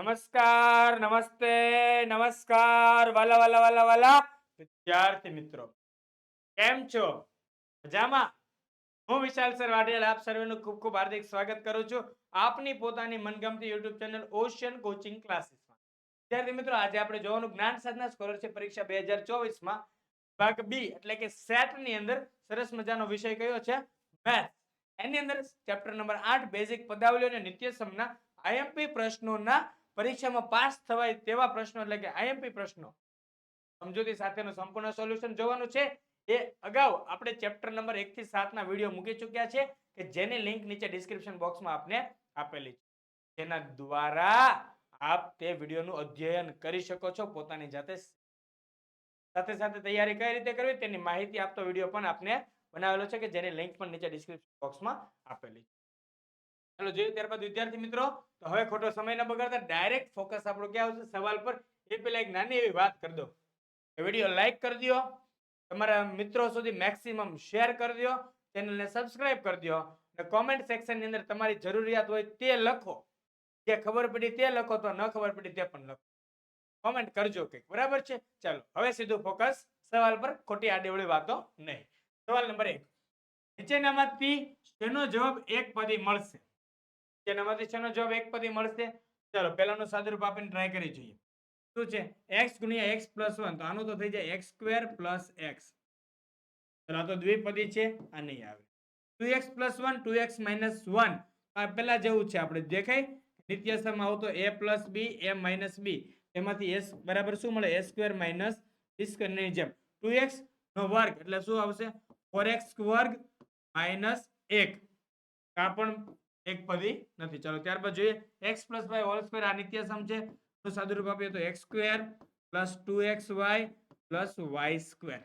નમસ્કાર, નમસ્તે, નમસ્કાર, વાલા વાલા વાલા વાલા. વિદ્યાર્થી મિત્રો, કેમ છો? મજામાં? હું વિશાલ સર વાઢેલ આપ સર્વેનું ખૂબ ખૂબ હાર્દિક સ્વાગત કરું છું આપની પોતાની મનગમતી યુટ્યુબ ચેનલ ઓશિયન કોચિંગ ક્લાસીસમાં. વિદ્યાર્થી મિત્રો, આજે આપણે જોવાનું જ્ઞાન સાધના સ્કોલરશિપ પરીક્ષા બે હજાર ચોવીસમાં ભાગ બી, એટલે કે સેટની અંદર સરસ મજાનો વિષય કયો છે? મેથ એની અંદર ચેપ્ટર નંબર આઠ, બેઝિક પદાવલીઓ અને નિત્યસમના આઈએમપી પ્રશ્નોના પરીક્ષામાં પાસ થવાય તેવા પ્રશ્નો એટલે કે આઈએમપી પ્રશ્નો, સમજૂતી સાથેનું સંપૂર્ણ સોલ્યુશન જોવાનું છે. એ અગાઉ આપણે ચેપ્ટર નંબર એક થી સાત ના વીડિયો મૂકી ચૂક્યા છે કે જેની લિંક નીચે ડિસ્ક્રિપ્શન બોક્સમાં આપને આપેલી છે. જેના દ્વારા આપ તે વિડીયોનું અધ્યયન કરી શકો છો, પોતાની જાતે સાથે સાથે તૈયારી કઈ રીતે કરવી તેની માહિતી આપતો વીડિયો પણ આપને બનાવેલો છે કે જેની લિંક પણ નીચે ડિસ્ક્રિપ્શન બોક્સમાં આપેલી છે. ચાલો જોઈએ ત્યારબાદ વિદ્યાર્થી મિત્રો. તો હવે ખોટો સમય ન બગાડતા ડાયરેક્ટ ફોકસ આપણો ક્યાં આવશે? સવાલ પર. એ પેલા એક નાની એવી વાત કરી દો. વીડિયો લાઈક કરી દો. તમારા મિત્રો સુધી મેક્સિમમ શેર કરી દો. ચેનલને સબસ્ક્રાઇબ કરી દો. અને કોમેન્ટ સેક્શનની અંદર તમારી જરૂરિયાત હોય તે લખો. જે ખબર પડી તે લખો, તો ન ખબર પડી તે પણ લખો. કોમેન્ટ કરજો કંઈક. બરાબર છે? ચાલો, હવે સીધું ફોકસ સવાલ પર ખોટી આડેવડી વાતો નહીં. સવાલ નંબર એક. નીચેનામાંથી શેનો જવાબ એક પદી મળશે? નીચેનામાંથી શેનો જવાબ એક પદી મળશે? ચાલો, પહેલાનું સાદુરૂપ આપીને ટ્રાય કરી જોઈએ. શું છે? એક્સ ગુણ્યા એક્સ પ્લસ વન તો આનું તો થઈ જાય એક્સ સ્ક્વેર પ્લસ એક્સ આ તો દ્વિપદી છે, આ નહીં આવે. Two x plus one two x minus one આ પેલા જેવું છે, આપણે દેખાય? નિત્યસમ આવતો એ પ્લસ બી એ માઇનસ બી એમાંથી એસ બરાબર શું મળે? એ સ્ક્વેર માઇનસ સ્ક્વેરની જેમ. ટુ એક્સ નો વર્ગ, એટલે શું આવશે? ફોર એક્સ વર્ગ માઇનસ એક. આ પણ એક પદી નથી. ચાલો, ત્યારબાદ જોઈએ. X plus y whole square આ નિત્યસમ છે. તો સાદુરૂપ આપીએ તો x square plus two x y plus y square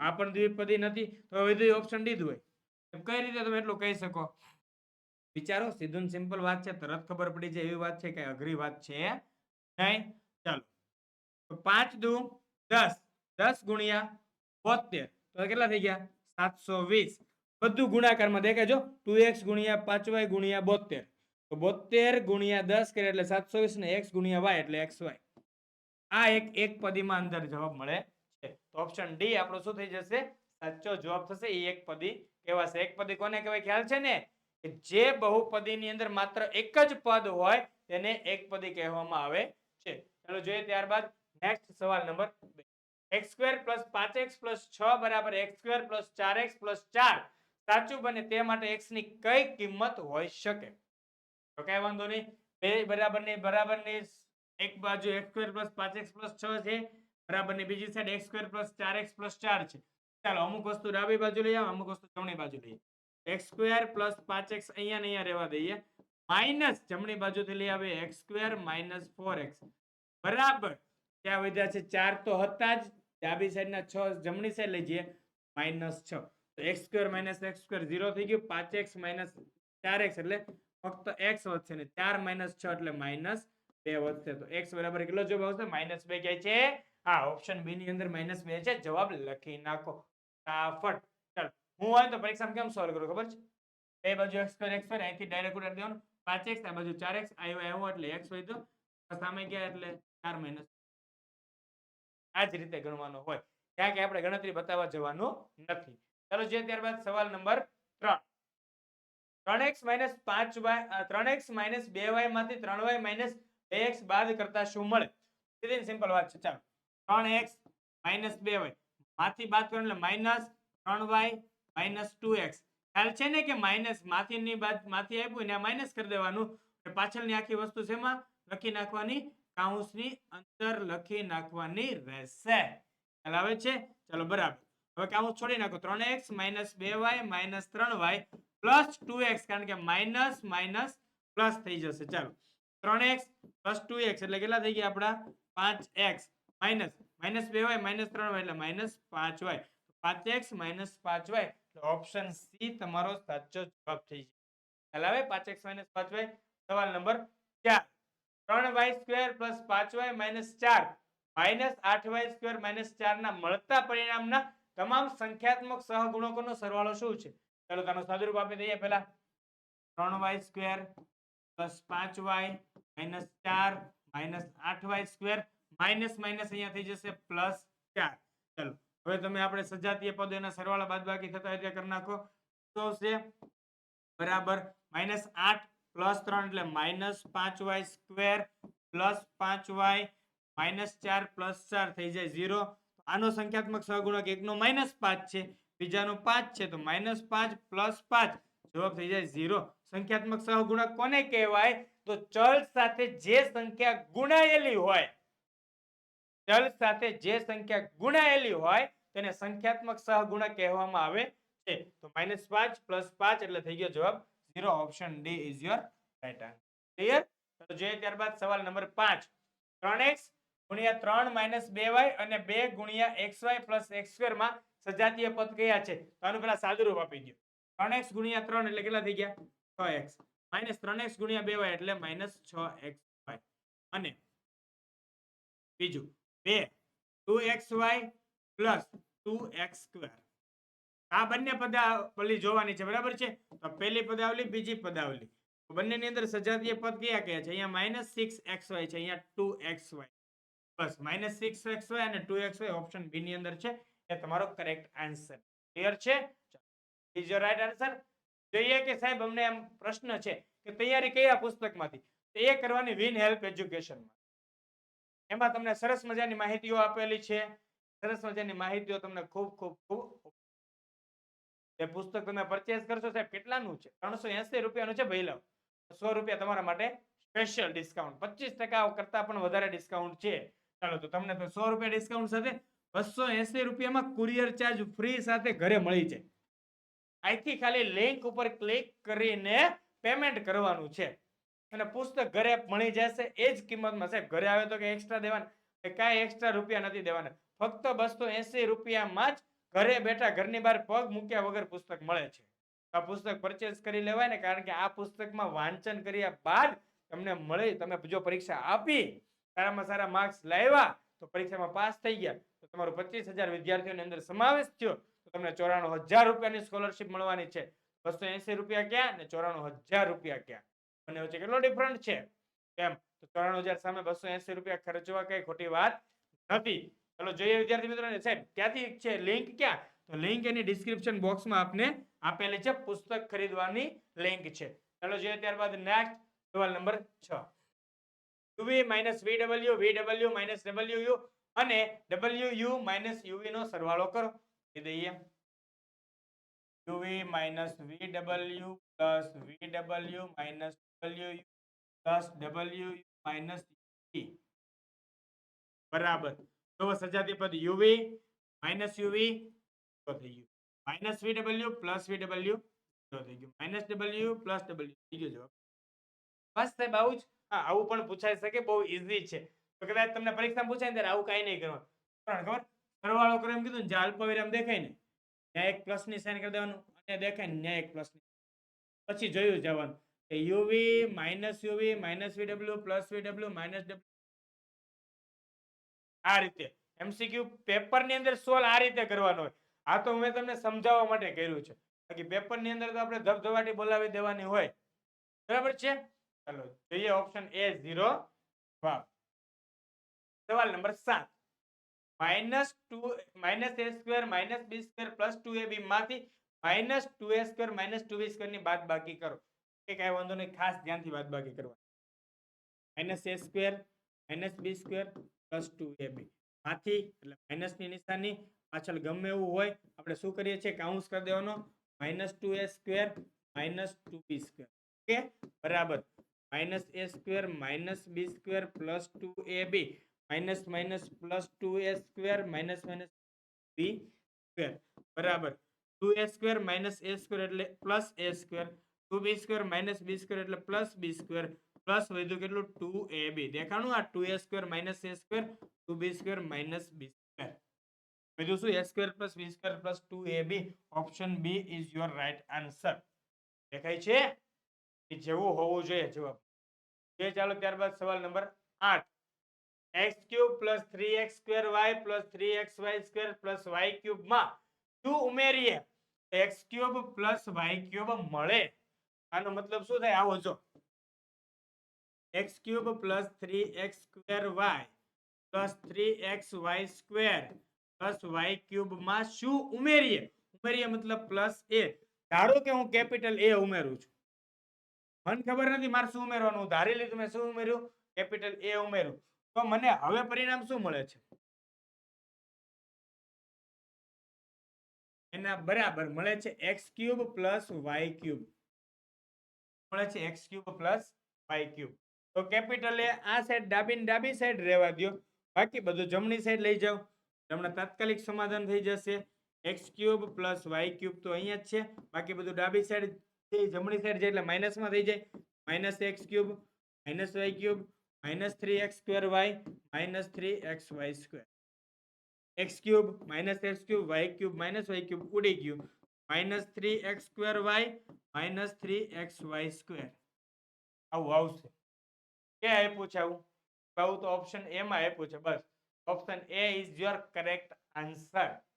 આ પણ દ્વિપદી નથી. તો હવે ઓપ્શન દીધું હોય કઈ રીતે તમે એટલું કહી શકો? વિચારો, સીધું સિમ્પલ વાત છે. તરત ખબર પડી જાય એવી વાત છે કે અઘરી વાત છે. નહીં? ચાલો. પાંચ દુ દસ. દસ ગુણ્યા બોતેર તો કેટલા થઈ ગયા? સાતસો વીસ. બધું ગુણાકારમાં દેખાય ટુ એક્સ ગુણ્યા પાંચ વાય ગુણ્યા બોતેર તો બોતેર ગુણ્યા દસ કરે એટલે સાતસો વીસ ને એક્સ ગુણ્યા વાય એટલે એક્સ વાય. આ એક એક પદીમાં અંદર જવાબ મળે છે. તો ઓપ્શન ડી આપણો શું થઈ જશે? સાચો જવાબ થશે એ એક પદી કહેવાશે. એક પદી કોને કહેવાય? ખ્યાલ છે ને? જે બહુપદીની અંદર માત્ર એક જ પદ હોય તેને એક પદી કહેવામાં આવે છે. ચાલો જોઈએ ત્યારબાદ નેક્સ્ટ સવાલ નંબર બે. એક્સ સ્ક્વેર પ્લસ પાંચ એક્સ પ્લસ છ બરાબર એક્સ સ્ક્વેર પ્લસ ચાર એક્સ પ્લસ ચાર. સાચું બને તે માટે એક્સની કઈ કિંમત હોઈ શકે. તો કઈ વાંધો નહીં. બે બરાબરની બરાબરની એક બાજુ એક્સ સ્ક્વેર પ્લસ પાંચ એક્સ પ્લસ છ છે. બરાબરની બીજી સાઈડ એક્સ સ્ક્વેર પ્લસ ચાર એક્સ પ્લસ ચાર છે. ચાલો, અમુક વસ્તુ ડાબી બાજુ લઈ આવો અમુક વસ્તુ જમણી બાજુ લઈએ. એક્સ સ્ક્વેર પ્લસ પાંચ એક્સ અહીંયા ને અહીંયા રહેવા દઈએ. માઇનસ જમણી બાજુથી લઈ આવે x square minus four x બરાબર. ત્યાં વધ્યા છે? ચાર તો હતા જ. ડાબી સાઈડના છ જમણી સાઈડ લઈ જઈએ. માઇનસ છ. તો x square minus x square zero થઈ ગયું, પાંચ એક્સ માઇનસ ચાર એક્સ એટલે ફક્ત એક્સ વધશે ને ચાર માઇનસ છ એટલે માઇનસ બે વધશે. તો એક્સ બરાબર કેટલો જવાબ આવશે? માઇનસ બે ક્યાંય છે? હા, ઓપ્શન બી ની અંદર માઇનસ બે છે. જવાબ લખી નાખો. ફટાફટ. ચાલો, હું હોય તો પરીક્ષામાં કેમ સોલ્વ કરું, ખબર છે? બે બાજુ એક્સ સ્ક્વેર એક્સ સ્ક્વેર, અહીંથી ડાયરેક્ટ ઉડાડી દેવાનું. પાંચ એક્સ, આ બાજુ ચાર એક્સ આવ્યો આવ્યો એટલે એક્સ હોય તો સામે ગયા એટલે? ચાર માઇનસ. આ જ રીતે ગણવાનો હોય. ત્યાં કે આપણે ગણતરી બતાવવા જવાનું નથી. ચાલો જે ત્યારબાદ સવાલ નંબર ત્રણ. ત્રણ એક્સ માઇનસ પાંચ વાય ત્રણ એક્સ માઇનસ બે વાયમાંથી ત્રણ વાય માઇનસ બે એક્સ બાદ કરતા શું મળે? સીધી સિમ્પલ વાત છે. ચાલો. ત્રણ એક્સ માઇનસ બે વાયમાંથી બાદ કરો એટલે માઇનસ ત્રણ વાય માઇનસ ટુ એક્સ. ખ્યાલ છે ને કે માઇનસમાંથી બાદમાંથી આપ્યું ને માઇનસ કરી દેવાનું? પાછળની આખી વસ્તુ શેમાં? લખી નાખવાની. કાઉન્સની અંદર લખી નાખવાની રહેશે. ખ્યાલ આવે છે? ચલો, બરાબર. હવે કાઉન્સ છોડી નાખો. ત્રણ એક્સ માઇનસ બે વાય માઇનસ ત્રણ વાય પ્લસ ટુ એક્સ કારણ કે માઇનસ માઇનસ પ્લસ થઈ જશે. ચાલો. ત્રણ એક્સ પ્લસ ટુ એક્સ એટલે કેટલા થઈ ગયા આપણા? પાંચ એક્સ. માઇનસ. માઇનસ બે વાય માઇનસ ત્રણ વાય એટલે માઇનસ પાંચ વાય. પાંચ એક્સ માઇનસ પાંચ વાય. ઓપ્શન સી તમારો સાચો જવાબ થઈ જાય ખ્યાલ આવે? પાંચ એક્સ માઇનસ પાંચ વાય? સવાલ નંબર ચાર. ત્રણ વાય સ્ક્વેર પ્લસ પાંચ વાય માઇનસ ચાર. માઇનસ આઠ વાય સ્ક્વેર માઇનસ ચાર ના મળતા પરિણામના તમામ સંખ્યાત્મક સહગુણકોનો સરવાળો શું છે? ચલો તેનો સાદુરૂપ આપી દઈએ પહેલા. ત્રણ વાય સ્ક્વેર પ્લસ પાંચ વાય માઇનસ ચાર માઇનસ આઠ વાય સ્ક્વેર માઇનસ માઇનસ અહીંયા થઈ જશે પ્લસ ચાર. ચલો, હવે તમે આપણે સજાતીય પદો એના સરવાળા બાદબાકી થતા તે કરી નાખો. તો છે બરાબર માઇનસ આઠ પ્લસ ત્રણ એટલે માઇનસ પાંચ વાય સ્ક્વેર પ્લસ પાંચ વાય માઇનસ ચાર પ્લસ ચાર થઈ જાય ઝીરો. આનો સંખ્યાત્મક સહગુણક એકનો માઇનસ પાંચ છે, બીજાનો પાંચ છે, તો માઇનસ પાંચ પ્લસ પાંચ. જવાબ થઈ જાય ઝીરો સંખ્યાત્મક સહગુણક કોને કહેવાય? તો ચલ સાથે જે સંખ્યા ગુણાયેલી હોય, ચલ સાથે જે સંખ્યા ગુણાયેલી હોય, તેને સંખ્યાત્મક સહગુણક કહેવામાં આવે છે. તો માઇનસ પાંચ પ્લસ પાંચ એટલે થઈ ગયો જવાબ zero option D is your right answer clear તો જોઈએ ત્યારબાદ સવાલ નંબર પાંચ. ત્રણ એક્સ ગુણ્યા ત્રણ માઇનસ બે વાય અને બે ગુણ્યા એક્સ વાય પ્લસ એક્સ સ્ક્વેરમાં સજાતીય પદ કયા છે? તો આનું પેલા આપી દો ત્રણ એક્સ ત્રણ એટલે કેટલા થઈ છ એક્સ. માઇનસ ત્રણ ગુણ્યા બે વાય એટલે માઇનસ છ એક્સ વાય. અને બીજું, બે, two x y plus two x square. આ બંને પદાવલી જોવાની છે, બરાબર છે? તો પહેલી પદાવલી, બીજી પદાવલી. બંનેની અંદર સજાતીય પદ કયા કયા છે? અહીંયા માઇનસ સિક્સ એક્સ વાય છે, અહીંયા ટુ એક્સ વાય. બસ માઇનસ સિક્સ એક્સ વાય અને two x y option B ની અંદર છે. એ તમારો કરેક્ટ આન્સર ક્લિયર છે? ઇઝ યોર રાઈટ આન્સર જોઈએ કે સાહેબ અમને એમ પ્રશ્ન છે કે તૈયારી કયા પુસ્તકમાંથી? તો એ કરવાની વિન હેલ્પ એજ્યુકેશનમાં એમાં તમને સરસ મજાની માહિતીઓ આપેલી છે. સરસ મજાની માહિતીઓ તમને ખૂબ ખૂબ ખૂબ એ પુસ્તક તમે પરચેસ કરશો સાહેબ, કેટલાનું છે? ત્રણસો એસી રૂપિયાનું છે ભાઈ લાવ સો રૂપિયા તમારા માટે સ્પેશિયલ ડિસ્કાઉન્ટ પચીસ ટકા કરતા પણ વધારે ડિસ્કાઉન્ટ છે. ચાલો, તો તમને તો સો રૂપિયા ડિસ્કાઉન્ટ સાથે બસો એસી રૂપિયામાં કુરિયર ચાર્જ ફ્રી સાથે ઘરે મળી જાય. અહીંથી ખાલી લિંક ઉપર ક્લિક કરીને પેમેન્ટ કરવાનું છે. અને પુસ્તક ઘરે મળી જશે. એ જ કિંમતમાં સાહેબ, ઘરે આવે તો કે એક્સ્ટ્રા દેવાના? કાંઈ એક્સ્ટ્રા રૂપિયા નથી દેવાના. ફક્ત બસો એસી રૂપિયામાં જ ઘરે બેઠા ઘરની બહાર પગ મૂક્યા વગર પુસ્તક મળે છે. આ પુસ્તક પરચેસ કરી લેવાય ને, કારણ કે આ પુસ્તકમાં વાંચન કર્યા બાદ તમને મળે. તમે જો પરીક્ષા આપી સારામાં સારા માર્ક્સ લાવ્યા તો પરીક્ષામાં પાસ થઈ ગયા. તો તમારું પચીસ હજાર વિદ્યાર્થીઓની અંદર સમાવેશ થયો. તો તમને ચોરાણું હજાર રૂપિયાની સ્કોલરશિપ મળવાની છે. બસો એસી રૂપિયા ક્યાં ને ચોરાણું હજાર રૂપિયા ક્યાં? બંને વચ્ચે કેટલો ડિફરન્ટ છે? કેમ? તો ચોરાણું હજાર સામે બસો એસી રૂપિયા ખર્ચવા કઈ ખોટી વાત નથી. ચલો, જોઈએ વિદ્યાર્થી મિત્રો સાહેબ, ક્યાંથી છે? લિંક ક્યાં? તો લિંક એની ડિસ્ક્રિપ્શન બોક્સમાં આપને આપેલી છે. પુસ્તક ખરીદવાની લિંક છે. ચલો, જોઈએ ત્યારબાદ નેક્સ્ટ સવાલ નંબર છ. U V minus V W V W minus અને W U minus U V નો સરવાળો કરો. એ દઈએ. U V minus V W plus V W minus W U plus બરાબર. તો સજાતી પદ U V minus U V થઈ ગયું. Minus V W plus V W થઈ ગયું. માઇનસ ડબલ્યુ પ્લસ ડબલ્યુ થઈ ગયો જવાબ. બસ સાહેબ, આવું જ. હા, આવું પણ પૂછાઈ શકે, બહુ ઈઝી છે. તો કદાચ તમને પરીક્ષામાં પૂછાય ત્યારે આવું કાંઈ નહીં કરવાનું. કારણ ખબર? સરવાળો કરો એમ કીધું ને જે અલ્પવિરામ દેખાય ને. ત્યાં એક પ્લસની સાઇન કરી દેવાનું, અને દેખાય ને, ત્યાં એક પ્લસની. પછી જોયું જવાનું કે U V minus U V minus V W plus V W minus W આ રીતે. એમસીક્યુ પેપરની અંદર સોલ્વ આ રીતે કરવાનો હોય. આ તો મેં તમને સમજાવવા માટે કર્યું છે. બાકી પેપરની અંદર તો આપણે ધબધબાટી બોલાવી દેવાની હોય. બરાબર છે? ચાલો, જોઈએ ઓપ્શન એ ઝીરો સવાલ નંબર સાત. Minus two minus a square minus b square plus two a b માંથી minus two a square minus two b સ્ક્વેરની બાદ બાકી કરો. એ કાંઈ વાંધો નહીં, ખાસ ધ્યાનથી બાદ બાકી કરવા minus a square minus b square plus two a b માંથી, એટલે માઇનસની નિશાની પાછળ ગમે એવું હોય, આપણે શું કરીએ છીએ? કાઉન્સ કરી દેવાનો. Minus two a square minus two b square okay? બરાબર. Minus a square minus b square plus two a b minus minus plus two a square minus minus b square બરાબર two a square minus a square એટલે plus a square two b square minus b square એટલે plus b square plus વધ્યું કેટલું two a b દેખાણું આ two a square minus a square two b square minus b square બીજું શું a square plus b square plus two a b option B is your right answer દેખાય છે જેવું હોવું જોઈએ જવાબ. એ ચાલો ત્યારબાદ સવાલ નંબર આઠ. X cube plus three x square y plus three x y square plus y ક્યુબમાં શું ઉમેરીએ? X cube plus y cube મળે. આનો મતલબ શું થાય? આવો જો. X cube plus three x square y plus three x y square plus y ક્યુબમાં શું ઉમેરીએ? ઉમેરીએ મતલબ પ્લસ એ. ધારો કે હું કેપિટલ એ ઉમેરું છું. મને ખબર નથી મારે શું ઉમેરવાનું? ધારી લીધું, મેં શું ઉમેર્યું? કેપિટલ એ ઉમેર્યું. તો મને હવે પરિણામ શું મળે છે? એના બરાબર મળે છે x cube plus y cube. મળે છે x cube plus y cube. તો કેપિટલ એ આ સાઈડ ડાબી ડાબી સાઈડ રહેવા દ્યો. બાકી બધું જમણી સાઈડ લઈ જાઓ. તમને તાત્કાલિક સમાધાન થઈ જશે. X cube plus y cube તો અહીંયા જ છે. બાકી બધું ડાબી સાઈડ છે જમણી સાઈડ છે એટલે માઇનસમાં થઈ જાય. Minus x cube, minus y cube, minus three x square y, minus three x y square. X cube, minus x cube, y cube, minus y cube ઉડી ગયું. Minus three x square y, minus three x y square. આવું આવશે. ક્યાં આપ્યું છે આવું? આવું તો ઓપ્શન એમાં આપ્યું છે. બસ. Option A is your correct answer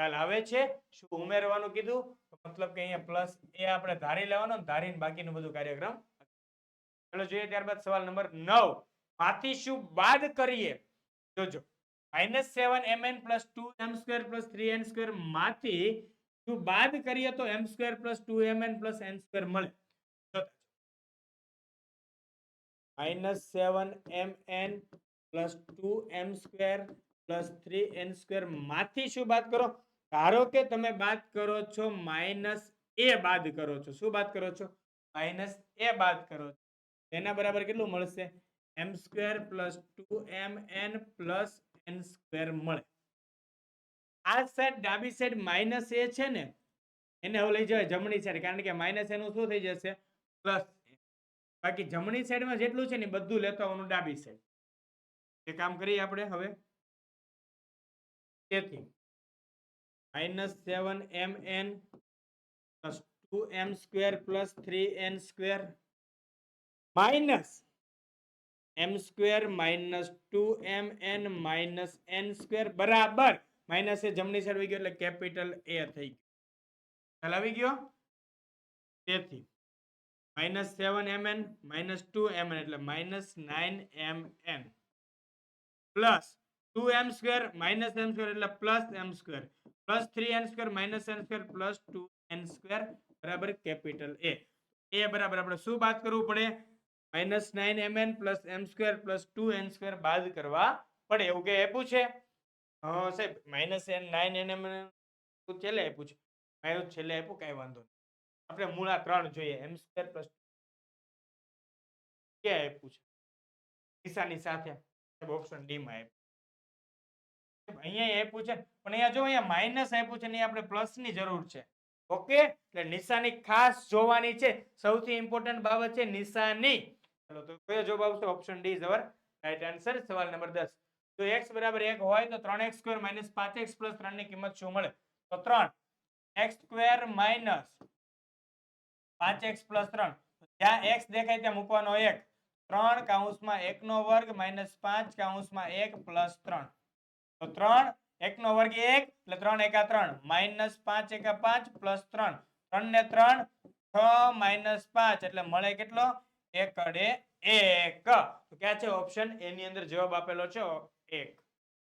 ખ્યાલ આવે છે? શું ઉમેરવાનું કીધું? મતલબ કે અહીંયા પ્લસ એ આપણે ધારી લેવાનો ધારીને બાકીનું બધું કાર્યક્રમ. ચલો જોઈએ ત્યારબાદ સવાલ નંબર નવ. માંથી શું બાદ કરીએ? જોજો. Minus seven m n plus two m square plus three n સ્ક્વેરમાંથી શું બાદ કરીએ તો m square plus two m n plus n square મળે minus seven m n plus two m square plus three n સ્ક્વેરમાંથી શું બાદ કરો? ધારો કે તમે બાદ કરો છો માઇનસ એ બાદ કરો છો. શું બાદ કરો છો? માઇનસ એ બાદ કરો છો. એના બરાબર કેટલું મળશે? M square plus two m n plus n square મળે. આ સાઈડ ડાબી સાઈડ માઇનસ એ છે ને, એને હવે લઈ જવાય જમણી સાઈડ કારણ કે માઇનસ એનું શું થઈ જશે? પ્લસ બાકી જમણી સાઈડમાં જેટલું છે ને બધું લેતા આવવાનું ડાબી સાઈડ એ કામ કરીએ આપણે હવે. તેથી minus seven m n plus two m square plus three n square minus m square minus two m n minus n square બરાબર માઇનસ એ જમણી સાઈડ આવી ગયો એટલે કેપિટલ એ થઈ ગયું। ખ્યાલ આવી ગયો? તેથી minus seven m n minus two m n એટલે minus nine m n plus two m square minus m square એટલે plus m square plus three n square minus n square plus two n બરાબર capital A. એ બરાબર આપણે શું બાદ કરવું પડે? Minus nine m n plus m square plus two n square બાદ કરવા પડે. એવું કે આપ્યું છે? હા, સાહેબ, minus n nine n m છેલ્લે આપ્યું છે. માઇનસ છેલ્લે આપ્યું, કાંઈ વાંધો નહીં. આપણે મૂળા ત્રણ જોઈએ. એમ સ્ક્વેર પ્લસ કે આપ્યું છે? નિશાની સાથે. ઓપ્શન ડી માં આપ્યું. અહીંયા આપ્યું છે, પણ અહીંયા જો અહીંયા માઇનસ આપ્યું છે ને આપણે પ્લસની જરૂર છે. ઓકે એટલે નિશાની ખાસ જોવાની છે. સૌથી ઇમ્પોર્ટન્ટ બાબત છે નિશાની. ચલો, તો કયો જવાબ આવશે? Option D is our right answer સવાલ નંબર 10 જો x 1 હોય તો 3x square minus 5x plus 3 ની કિંમત શું મળે? તો 3 x square minus 5x plus 3 જ્યાં x દેખાય ત્યાં મૂકવાનો 1 3 કૌંસમાં 1 નો વર્ગ માઇનસ 5 કૌંસમાં 1 પ્લસ 3 તો 3 1 નો વર્ગ એક, એટલે ત્રણ એકા ત્રણ. માઇનસ પાંચ એકા પાંચ પ્લસ 3 3 ને 3 6 માઇનસ પાંચ, એટલે મળે કેટલો? એકડે એક. તો ક્યાં છે ઓપ્શન? એ ની અંદર જવાબ આપેલો છે એક.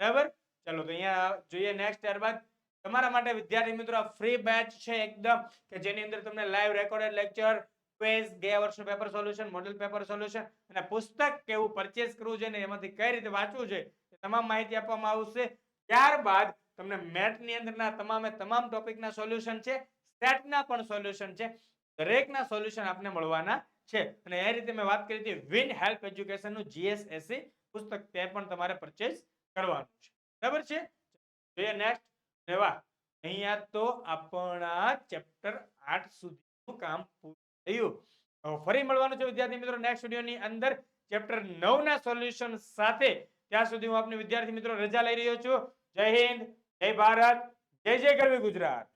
બરાબર? ચલો, તો અહીંયા જોઈએ નેક્સ્ટ ત્યારબાદ. તમારા માટે, વિદ્યાર્થી મિત્રો ફ્રી બેચ છે એકદમ, કે જેની અંદર તમને લાઈવ રેકોર્ડેડ લેક્ચર ક્વિઝ ગયા વર્ષનું paper solution model paper solution અને પુસ્તક કેવું પરચેસ કરવું છે ને એમાંથી કઈ રીતે વાંચવું એ તમામ માહિતી આપવામાં આવશે. ત્યારબાદ તમને મેટની અંદરના તમામે તમામ ટોપિકના સોલ્યુશન છે, સેટના પણ સોલ્યુશન છે, દરેકના સોલ્યુશન આપને મળવાના છે. અને એ રીતે મેં વાત કરી હતી વિન હેલ્પ એજ્યુકેશનનું જીએસએસસી પુસ્તક, તે પણ તમારે પરચેસ કરવાનું છે. બરાબર છે? જોઈએ નેક્સ્ટ રેવા અહીંયા તો આપણા ચેપ્ટર આઠ સુધીનું કામ પૂરું થયું. ફરી મળવાનું છે વિદ્યાર્થી મિત્રો નેક્સ્ટ વિડીયોની અંદર. ચેપ્ટર નવ ના સોલ્યુશન સાથે ત્યાં સુધી હું આપને વિદ્યાર્થી મિત્રો રજા લઈ રહ્યો છું. જય હિન્દ, જય ભારત, જય જય કરવી ગુજરાત.